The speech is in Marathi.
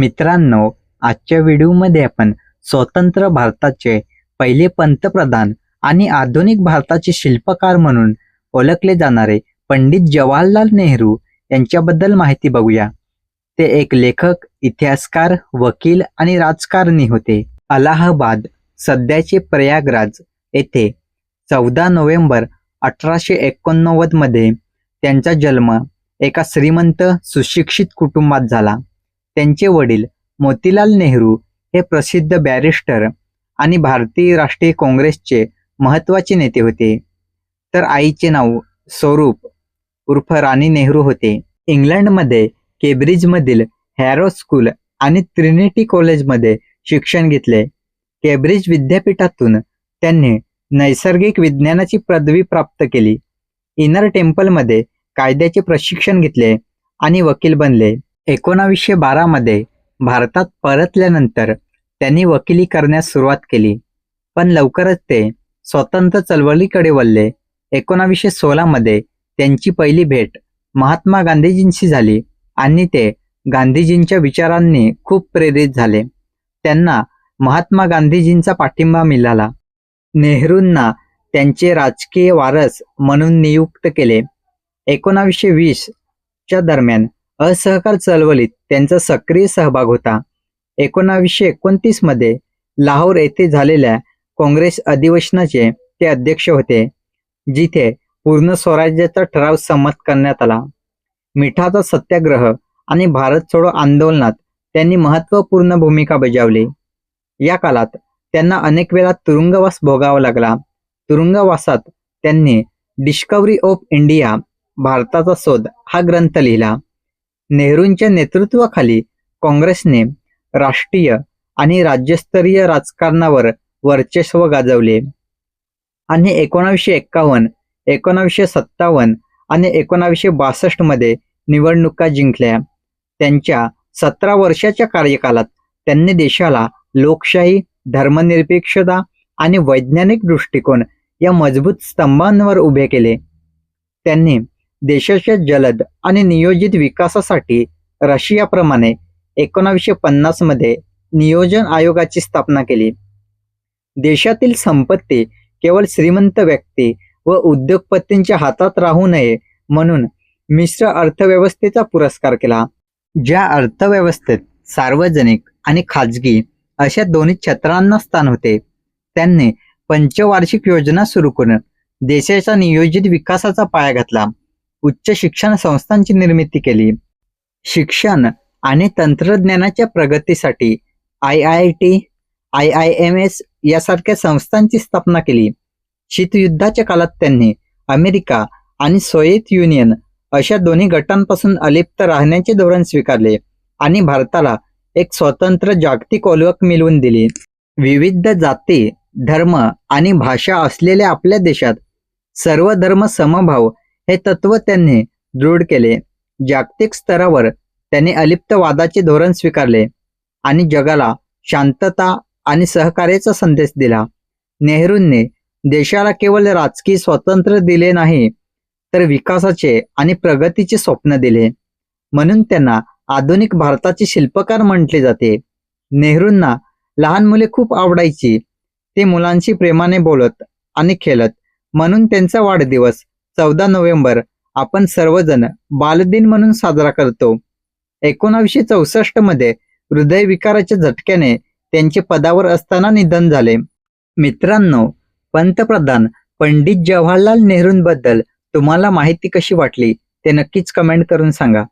मित्रांनो आजच्या व्हिडिओमध्ये आपण स्वतंत्र भारताचे पहिले पंतप्रधान आणि आधुनिक भारताचे शिल्पकार म्हणून ओळखले जाणारे पंडित जवाहरलाल नेहरू यांच्याबद्दल माहिती बघूया. ते एक लेखक इतिहासकार वकील आणि राजकारणी होते. अलाहाबाद सध्याचे प्रयागराज येथे चौदा नोव्हेंबर अठराशे एकोणनव्वदमध्ये त्यांचा जन्म एका श्रीमंत सुशिक्षित कुटुंबात झाला. त्यांचे वडील मोतीलाल नेहरू हे प्रसिद्ध बॅरिस्टर आणि भारतीय राष्ट्रीय काँग्रेसचे महत्त्वाचे नेते होते. तर आईचे नाव स्वरूप उर्फ राणी नेहरू होते. इंग्लंडमध्ये केब्रिजमधील हॅरो स्कूल आणि ट्रिनिटी कॉलेजमध्ये शिक्षण घेतले. केब्रिज विद्यापीठातून त्यांनी नैसर्गिक विज्ञानाची पदवी प्राप्त केली. इनर टेम्पलमध्ये कायद्याचे प्रशिक्षण घेतले आणि वकील बनले. एकोणावीसशे बारामध्ये भारतात परतल्यानंतर त्यांनी वकिली करण्यास सुरुवात केली. पण लवकरच ते स्वतंत्र चळवळीकडे वळले. एकोणावीसशे सोळामध्ये त्यांची पहिली भेट महात्मा गांधीजींशी झाली आणि ते गांधीजींच्या विचारांनी खूप प्रेरित झाले. त्यांना महात्मा गांधीजींचा पाठिंबा मिळाला. नेहरूंना त्यांचे राजकीय वारस म्हणून नियुक्त केले. एकोणावीसशे वीस च्या दरम्यान असहकार चळवळीत त्यांचा सक्रिय सहभाग होता. एकोणावीसशे एकोणतीसमध्ये लाहोर येथे झालेल्या काँग्रेस अधिवेशनाचे ते अध्यक्ष होते जिथे पूर्ण स्वराज्याचा ठराव संमत करण्यात आला. मिठाचा सत्याग्रह आणि भारत छोडो आंदोलनात त्यांनी महत्त्वपूर्ण भूमिका बजावली. या काळात त्यांना अनेक वेळा तुरुंगवास भोगावा लागला. तुरुंगवासात त्यांनी डिस्कवरी ऑफ इंडिया भारताचा शोध हा ग्रंथ लिहिला. नेहरूंच्या नेतृत्वाखाली काँग्रेसने राष्ट्रीय आणि राज्यस्तरीय राजकारणावर वर्चस्व गाजवले. आणि एकोणावीसशे एक्कावन्न एकोणावीसशे सत्तावन्न आणि एकोणावीसशे बासष्टमध्ये निवडणुका जिंकल्या. त्यांच्या सतरा वर्षाच्या कार्यकालात त्यांनी देशाला लोकशाही धर्मनिरपेक्षता आणि वैज्ञानिक दृष्टिकोन या मजबूत स्तंभांवर उभे केले. त्यांनी देशाच्या जलद आणि नियोजित विकासासाठी रशियाप्रमाणे एकोणावीसशे पन्नासमध्ये नियोजन आयोगाची स्थापना केली. देशातील संपत्ती केवळ श्रीमंत व्यक्ती व उद्योगपतींच्या हातात राहू नये म्हणून मिश्र अर्थव्यवस्थेचा पुरस्कार केला. ज्या अर्थव्यवस्थेत सार्वजनिक आणि खाजगी अशा दोन्ही क्षेत्रांना स्थान होते त्यांनी पंचवार्षिक योजना सुरू करून देशाच्या नियोजित विकासाचा पाया घातला. उच्च शिक्षण संस्थांची निर्मिती केली. शिक्षण आणि तंत्रज्ञानाच्या प्रगतीसाठी I I T I I M S यासारख्या संस्थांची स्थापना केली. शीतयुद्धाच्या काळात त्यांनी अमेरिका आणि सोव्हिएत युनियन अशा दोन्ही गटांपासून अलिप्त राहण्याचे धोरण स्वीकारले आणि भारताला एक स्वतंत्र जागतिक ओळख मिळवून दिली. विविध जाती धर्म आणि भाषा असलेल्या आपल्या देशात सर्व धर्म समभाव हे तत्व त्यांनी दृढ केले. जागतिक स्तरावर त्यांनी अलिप्तवादाचे धोरण स्वीकारले आणि जगाला शांतता आणि सहकार्याचा संदेश दिला. नेहरूंनी देशाला केवळ राजकीय स्वातंत्र्य दिले नाही तर विकासाचे आणि प्रगतीचे स्वप्न दिले. म्हणून त्यांना आधुनिक भारताचे शिल्पकार म्हटले जाते. नेहरूंना लहान मुले खूप आवडायची. ते मुलांशी प्रेमाने बोलत आणि खेळत. म्हणून त्यांचा वाढदिवस चौदा नोव्हेंबर आपण सर्वजण बालदिन म्हणून साजरा करतो. एकोणावीसशे चौसष्टमध्ये हृदयविकाराच्या झटक्याने त्यांचे पदावर असताना निधन झाले. मित्रांनो पंतप्रधान पंडित जवाहरलाल नेहरूंबद्दल तुम्हाला माहिती कशी वाटली ते नक्कीच कमेंट करून सांगा.